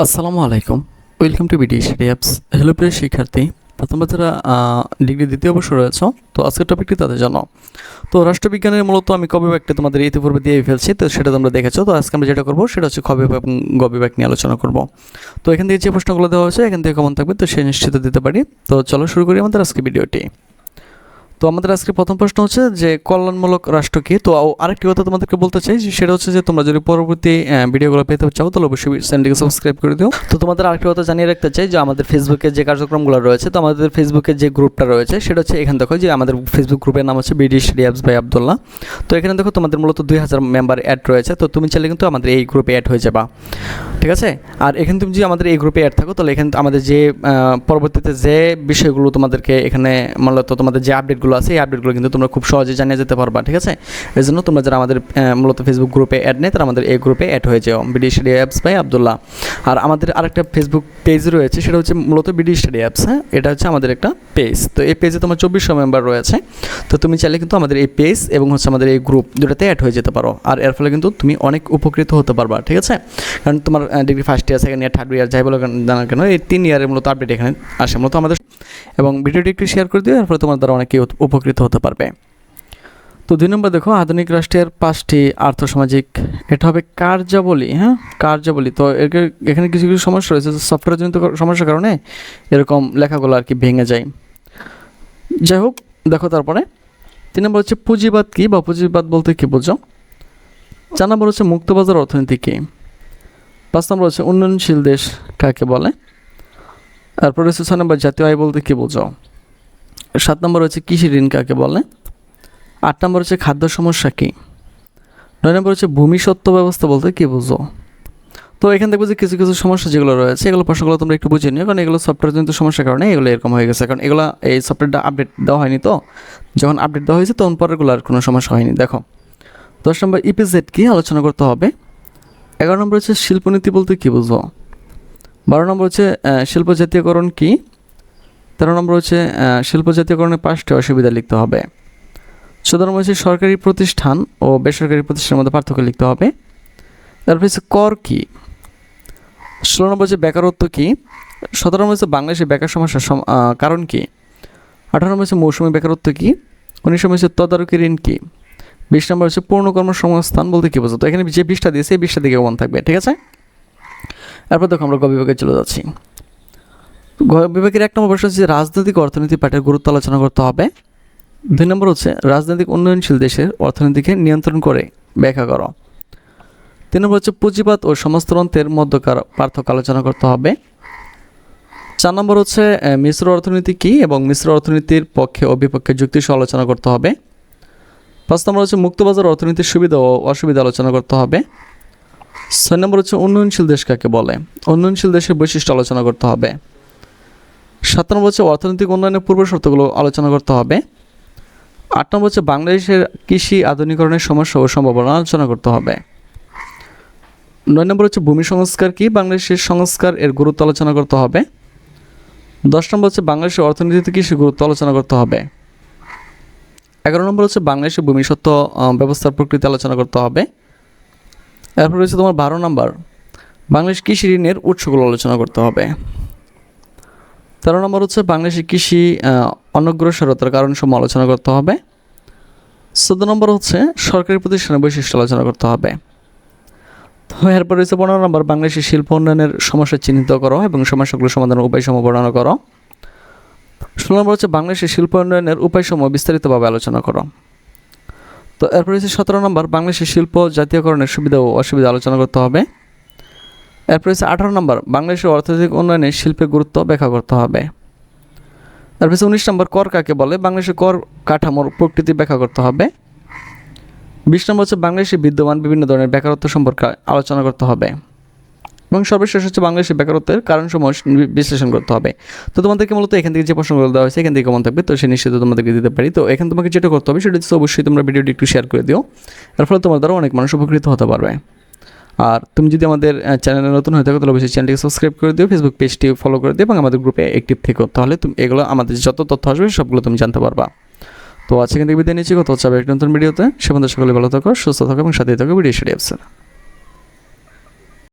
আসসালামু আলাইকুম। Welcome to BD study apps hello প্রিয় শিক্ষার্থী। প্রথম যারা ডিগ্রি দ্বিতীয় বর্ষ রয়েছ। তো আজকের টপিকটি তাদের জন্য। তো রাষ্ট্রবিজ্ঞানের মূলত আমি কবি ব্যাগটা তোমাদের ইতিপূর্বে দিয়ে ফেলছি, তো সেটা তোমরা দেখেছ। তো আজকে আমরা যেটা করব, সেটা হচ্ছে খবি এবং গবি ব্যাগ নিয়ে আলোচনা করব। তো এখান থেকে যে প্রশ্নগুলো দেওয়া হয়েছে, এখান থেকে কমন থাকবে, তো সে নিশ্চিত দিতে পারি। তো চলো শুরু করি আমাদের আজকে ভিডিওটি তো আমাদের আজকে প্রথম প্রশ্ন হচ্ছে যে কল্যাণমূলক রাষ্ট্র কি? তো আরেকটি কথা তোমাদেরকে বলতে চাই, যে সেটা হচ্ছে যে তোমরা যদি পরবর্তী ভিডিওগুলো পেতে চাও, তাহলে অবশ্যই চ্যানেলটিকে সাবস্ক্রাইব করে দিও। তো তোমাদের আরেকটি কথা জানিয়ে রাখতে চাই যে আমাদের ফেসবুকে যে কার্যক্রমগুলো রয়েছে, তো আমাদের ফেসবুকে যে গ্রুপটা রয়েছে, সেটা হচ্ছে এখানে দেখো যে আমাদের ফেসবুক গ্রুপের নাম হচ্ছে বিডি স্টেডিয়ামস ভাই আবদুল্লাহ তো এখানে দেখো তোমাদের মূলত দুই হাজার মেম্বার অ্যাড রয়েছে, তো তুমি চাইলে কিন্তু আমাদের এই গ্রুপে অ্যাড হয়ে যাবা। ঠিক আছে? আর এখানে তুমি যদি আমাদের এই গ্রুপে অ্যাড থাকো, তাহলে এখানে আমাদের যে পরবর্তীতে যে বিষয়গুলো তোমাদেরকে এখানে মূলত তোমাদের যে আপডেটগুলো আছে, এই আপডেটগুলো কিন্তু তোমরা খুব সহজে জানিয়ে যেতে পারবা, ঠিক আছে? এই জন্য তোমরা যারা আমাদের মূলত ফেসবুক গ্রুপে অ্যাড নেই, তারা আমাদের এই গ্রুপে অ্যাড হয়ে যাও। BD study apps by Abdullah আর আমাদের আরেকটা ফেসবুক পেজ রয়েছে, সেটা হচ্ছে মূলত বিডি স্টাডি অ্যাপস হ্যাঁ? এটা হচ্ছে আমাদের একটা পেজ তো এই পেজে তোমার চব্বিশশো মেম্বার রয়েছে। তো তুমি চাইলে কিন্তু আমাদের এই পেজ এবং হচ্ছে আমাদের এই গ্রুপ দুটাতে অ্যাড হয়ে যেতে পারো। আর এর ফলে কিন্তু তুমি অনেক উপকৃত হতে পারবা, ঠিক আছে? কারণ তোমার degree first year second year third year যাই বলো কেন- জানা কেন, এই তিন ইয়ারের মূলত আপডেট এখানে আসে, মূলত আমাদের এবং ভিডিওটি একটু শেয়ার করে দিও ফলে তোমার দ্বারা অনেকেই উপকৃত হতে পারবে। তো দুই নম্বর দেখো, আধুনিক রাষ্ট্রের পাঁচটি আর্থসামাজিক এটা হবে কার্যাবলী হ্যাঁ? কার্যাবলী। তো এর- এখানে কিছু কিছু সমস্যা রয়েছে সফটওয়্যারজনিত সমস্যার কারণে এরকম লেখাগুলো আর কি ভেঙে যায়। যাই হোক, দেখো তারপরে। তিন নম্বর হচ্ছে পুঁজিবাদ কী? বা পুঁজিবাদ বলতে কী বোঝো? চার নম্বর হচ্ছে মুক্তবাজার অর্থনীতি কী? পাঁচ নম্বর হচ্ছে উন্নয়নশীল দেশ কাকে বলে? তারপরে হচ্ছে ছয় নম্বর, জাতীয় আয় বলতে কী বোঝো সাত নম্বর হচ্ছে কৃষি ঋণ কাকে বলে? আট নম্বর হচ্ছে খাদ্য সমস্যা কী? নয় নম্বর হচ্ছে ভূমি সত্ত্ব ব্যবস্থা বলতে কী বোঝো তো এখান দেখব যে কিছু কিছু সমস্যা যেগুলো রয়েছে, এগুলো প্রশ্নগুলো তোমরা একটু বুঝে নিও, কারণ এগুলো সফটওয়্যার জনিত সমস্যার কারণে এগুলো এরকম হয়ে গেছে। কারণ এগুলো এই সফটওয়্যারটা আপডেট দেওয়া হয়নি তো? যখন আপডেট দেওয়া হয়েছে তখন পরেরগুলো আর কোনো সমস্যা হয়নি। দেখো, দশ নম্বর ইপিজেড কি? আলোচনা করতে হবে। এগারো নম্বর হচ্ছে শিল্পনীতি বলতে কী বুঝো বারো নম্বর হচ্ছে শিল্প জাতীয়করণ কি? তেরো নম্বর হচ্ছে শিল্প জাতীয়করণের পাঁচটি অসুবিধা লিখতে হবে। চোদ্দ নম্বর হচ্ছে সরকারি প্রতিষ্ঠান ও বেসরকারি প্রতিষ্ঠানের মধ্যে পার্থক্য লিখতে হবে। তারপর হচ্ছে কর কি? ষোলো নম্বর হচ্ছে বেকারত্ব কী? সতেরো নম্বর হচ্ছে বাংলাদেশের বেকার সমস্যার সম- কারণ কী? আঠারো নম্বর হচ্ছে মৌসুমি বেকারত্ব কী? উনিশ নম্বর হচ্ছে তদারকি ঋণ কি? বিশ নম্বর হচ্ছে পূর্ণ কর্মসংস্থান বলতে কী বোঝো তো এখানে যে বিশটা দিয়েছে, এই বিশটা দিকে মন থাকবে, ঠিক আছে? এরপর দেখো আমরা গ বিভাগে চলে যাচ্ছি। বিভাগের এক নম্বর প্রশ্ন হচ্ছে রাজনৈতিক অর্থনীতি পাঠের গুরুত্ব আলোচনা করতে হবে। দুই নম্বর হচ্ছে রাজনৈতিক উন্নয়নশীল দেশের অর্থনীতিকে নিয়ন্ত্রণ করে ব্যাখ্যা করো। তিন নম্বর হচ্ছে পুঁজিবাদ ও সমাজতন্ত্রের মধ্যকার পার্থক্য আলোচনা করতে হবে। চার নম্বর হচ্ছে মিশ্র অর্থনীতি কী এবং মিশ্র অর্থনীতির পক্ষে ও বিপক্ষে যুক্তি আলোচনা করতে হবে। পাঁচ নম্বর হচ্ছে মুক্তবাজার অর্থনীতির সুবিধা ও অসুবিধা আলোচনা করতে হবে। ছয় নম্বর হচ্ছে উন্নয়নশীল দেশ কাকে বলে? উন্নয়নশীল দেশের বৈশিষ্ট্য আলোচনা করতে হবে। সাত নম্বর হচ্ছে অর্থনৈতিক উন্নয়নের পূর্ব শর্তগুলো আলোচনা করতে হবে। আট নম্বর হচ্ছে বাংলাদেশের কৃষি আধুনিকরণের সমস্যা ও সম্ভাবনা আলোচনা করতে হবে। নয় নম্বর হচ্ছে ভূমি সংস্কার কি? বাংলাদেশের সংস্কার এর গুরুত্ব আলোচনা করতে হবে। দশ নম্বর হচ্ছে বাংলাদেশের অর্থনীতিতে কৃষি গুরুত্ব আলোচনা করতে হবে। এগারো নম্বর হচ্ছে বাংলাদেশের ভূমিসত্ত্ব আহ, ব্যবস্থার প্রকৃতি আলোচনা করতে হবে। এরপর হচ্ছে তোমার বারো নম্বর। বাংলাদেশ কৃষি ঋণের উৎসগুলো আলোচনা করতে হবে। তেরো নম্বর হচ্ছে বাংলাদেশের কৃষি অনগ্রসরতার কারণসমূহ আলোচনা করতে হবে। চোদ্দ নম্বর হচ্ছে সরকারি প্রতিষ্ঠানের বৈশিষ্ট্য আলোচনা করতে হবে। তো এরপর রয়েছে পনেরো নম্বর বাংলাদেশের শিল্প উন্নয়নের সমস্যা চিহ্নিত করো এবং সমস্যাগুলো সমাধানের উপায়সমূহ বর্ণনা করো। ষোলো নম্বর হচ্ছে বাংলাদেশের শিল্প উন্নয়নের উপায়সমূহ বিস্তারিতভাবে আলোচনা করো। তো এরপর হচ্ছে সতেরো নম্বর, বাংলাদেশের শিল্প জাতীয়করণের সুবিধা ও অসুবিধা আলোচনা করতে হবে। এরপর হচ্ছে আঠারো নম্বর, বাংলাদেশের অর্থনৈতিক উন্নয়নে শিল্পের গুরুত্ব ব্যাখ্যা করতে হবে। তারপর হচ্ছে উনিশ নম্বর, কর কাকে বলে? বাংলাদেশের কর কাঠামোর প্রকৃতি ব্যাখ্যা করতে হবে। বিশ নম্বর হচ্ছে বাংলাদেশে বিদ্যমান বিভিন্ন ধরনের বেকারত্ব সম্পর্কে আলোচনা করতে হবে। এবং সর্বশেষ হচ্ছে বাংলাদেশের বেকারত্বের কারণসমূহ বি- বিশ্লেষণ করতে হবে। তো তোমাদেরকে মূলত এখান থেকে যে প্রশ্নগুলো দেওয়া হয়েছে, এখান থেকে কেমন থাকবে, তো সে নিশ্চিত তোমাদেরকে দিতে পারি। তো এখানে তোমাকে যেটা করতে হবে, সেটা হচ্ছে অবশ্যই তোমরা ভিডিওটি একটু শেয়ার করে দিও। এর ফলে তোমার দ্বারা অনেক মানুষ উপকৃত হতে পারবে। আর তুমি যদি আমাদের চ্যানেলে নতুন হয়ে থাকো, তাহলে অবশ্যই চ্যানেলটিকে সাবস্ক্রাইব করে দিও ফেসবুক পেজটি ফলো করে দিও এবং আমাদের গ্রুপে অ্যাক্টিভ থেকো। তাহলে তুমি, এগুলো আমাদের যত তথ্য আসবে, সবগুলো তুমি জানতে পারবা। তো আজকে কিন্তু বিদায় নিচ্ছি কত হচ্ছে নতুন ভিডিওতে সে সকলে ভালো থাকো, সুস্থ থাকো এবং সাথে থাকো ভিডিও সেটি